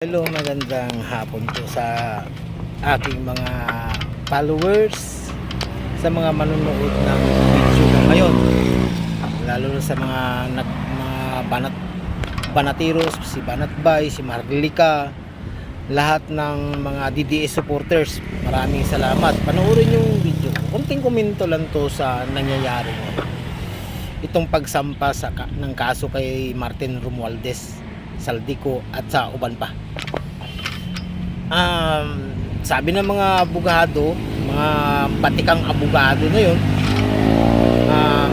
Hello, magandang hapon po sa aking mga followers, sa mga manonood ng video ko ngayon. Lalo na sa mga, nag, mga banat, banatiros, si Banat Bay, si Marlica, lahat ng mga DDS supporters. Maraming salamat. Panoorin yung video. ko. Kunting komento lang to sa nangyayari. Itong pagsampa sa, ng kaso kay Martin Romualdez Saldico at sa uban pa. Um, sabi ng mga abogado, mga batikang abogado na yun, ah,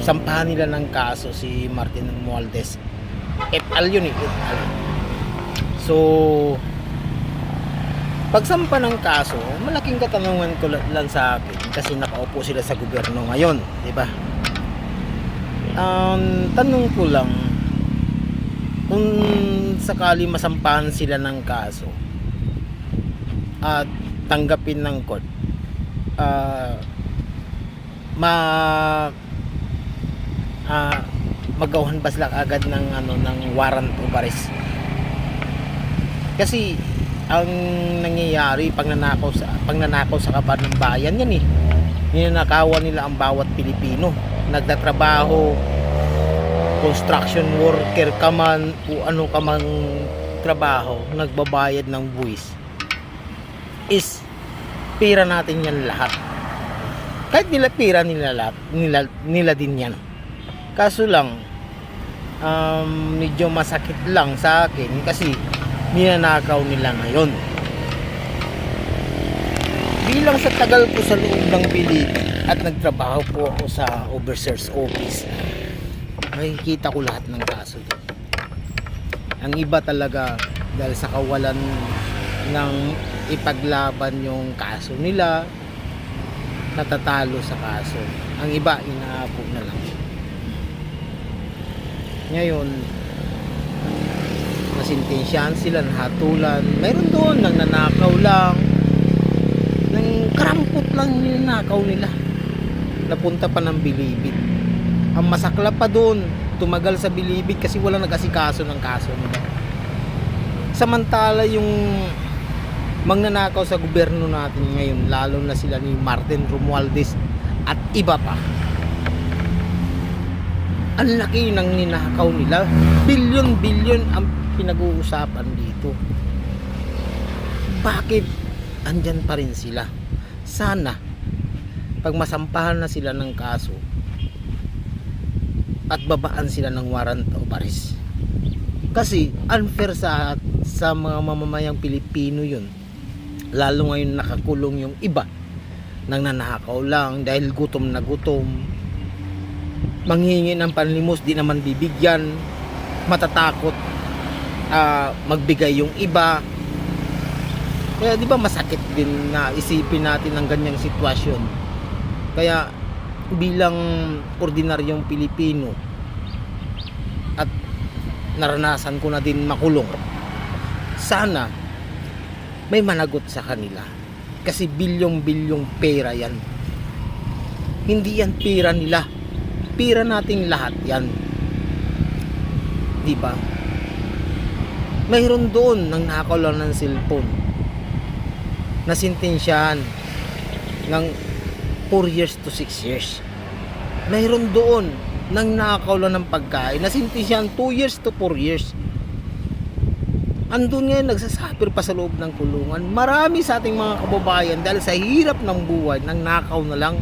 sampahan nila ng kaso si Martin Romualdez. Et al yun eh, et al. So, pagsampa ng kaso, malaking katanungan ko la- lang sa akin kasi nakaupo sila sa gobyerno ngayon, di ba? Um, tanong ko lang, kung sakali masampahan sila ng kaso at tanggapin ng court ah ma ah magawan ba sila agad ng ano ng warrant of arrest. Kasi ang nangyayari pag nanakaw sa pag nanakaw sa kaban ng bayan yan eh. Ninanakawan nila ang bawat Pilipino. Nagtatrabaho construction worker ka man o ano ka man trabaho nagbabayad ng buwis is pira natin yan lahat. Kahit nila pira nila lahat nila, nila din yan. Kaso lang um, medyo masakit lang sa akin kasi ninanakaw nila ngayon. Bilang sa tagal ko sa loob ng Pilip at nagtrabaho po ako sa overseer's office makikita ko lahat ng kaso doon. Ang iba talaga dahil sa kawalan ng ipaglaban yung kaso nila natatalo sa kaso. Ang iba inaapo na lang. Ngayon nasintensyahan sila, nahatulan. Mayroon doon nang nanakaw lang. Nang karampot lang ninakaw nila. Napunta pa ng bilibid ang masakla pa doon tumagal sa bilibid kasi wala nag-asikaso ng kaso nila samantala yung magnanakaw sa gobyerno natin ngayon lalo na sila ni Martin Romualdez at iba pa. Ang laki ng ninakaw nila. Bilyon bilyon ang pinag-uusapan dito. Bakit andyan pa rin sila? Sana pag masampahan na sila ng kaso at babaan sila ng warrant of arrest. Kasi unfair sa sa mga mamamayang Pilipino yun. Lalo ngayon nakakulong yung iba nang nanakaw lang dahil gutom na gutom. Manghingi ng panlimos di naman bibigyan. Matatakot ah, magbigay yung iba. Kaya di ba masakit din na isipin natin ang ganyang sitwasyon. Kaya bilang ordinaryong Pilipino at naranasan ko na din makulong sana may managot sa kanila. Kasi bilyong-bilyong pera yan. Hindi yan pera nila. Pera nating lahat yan. Di ba? Mayroon doon nang nakaw lang ng cellphone. Nasintensyahan ng 4 years to 6 years. Mayroon doon nang nakaw lang ng pagkain. Nasintisyan 2 years to 4 years. Andun ngayon nagsasuffer pa sa loob ng kulungan. Marami sa ating mga kababayan dahil sa hirap ng buhay nang nakaw na lang.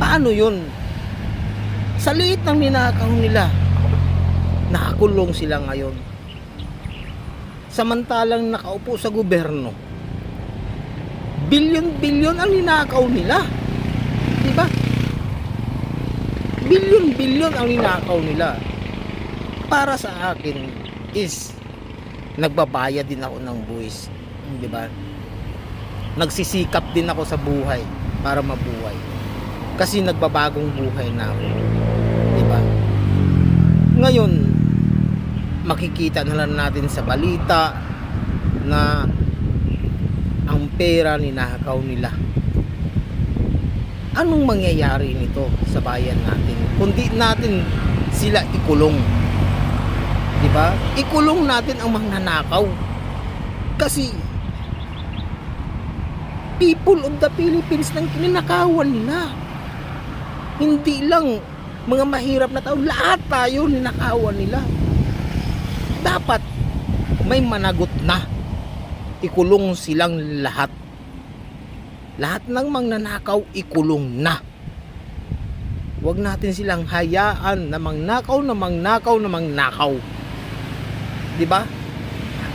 Paano yun? Sa liit ng ninakaw nila, nakakulong sila ngayon. Samantalang nakaupo sa gobyerno, bilyon-bilyon ang ninakaw nila. Di ba? Bilyon-bilyon ang ninakaw nila. Para sa akin is nagbabayad din ako ng buwis. Di ba? Nagsisikap din ako sa buhay para mabuhay. Kasi nagbabagong buhay na ako. Di ba? Ngayon, makikita na lang natin sa balita na ang pera ninakaw nila. Anong mangyayari nito sa bayan natin? Kundi natin sila ikulong. Di ba? Ikulong natin ang magnanakaw. Kasi people of the Philippines nang ninakawan nila. Hindi lang mga mahirap na tao, lahat tayo ninakawan nila. Dapat may managot na. Ikulong silang lahat. Lahat ng magnanakaw, ikulong na. Huwag natin silang hayaan na mangnakaw na mangnakaw na mangnakaw. 'Di ba?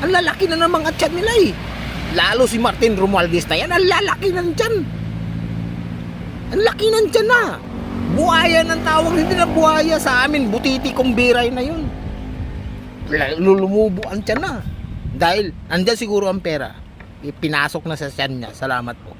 Ang lalaki na ng mga tiyan nila eh. Lalo si Martin Romualdez na yan, ang lalaki ng tiyan. Ang laki ng tiyan na. Buhaya ng tawag, hindi na buhaya sa amin. Butiti kong biray na yun. Lulumubo ang tiyan na. Dahil, andyan siguro ang pera. Pinasok na sa tiyan niya. Salamat po.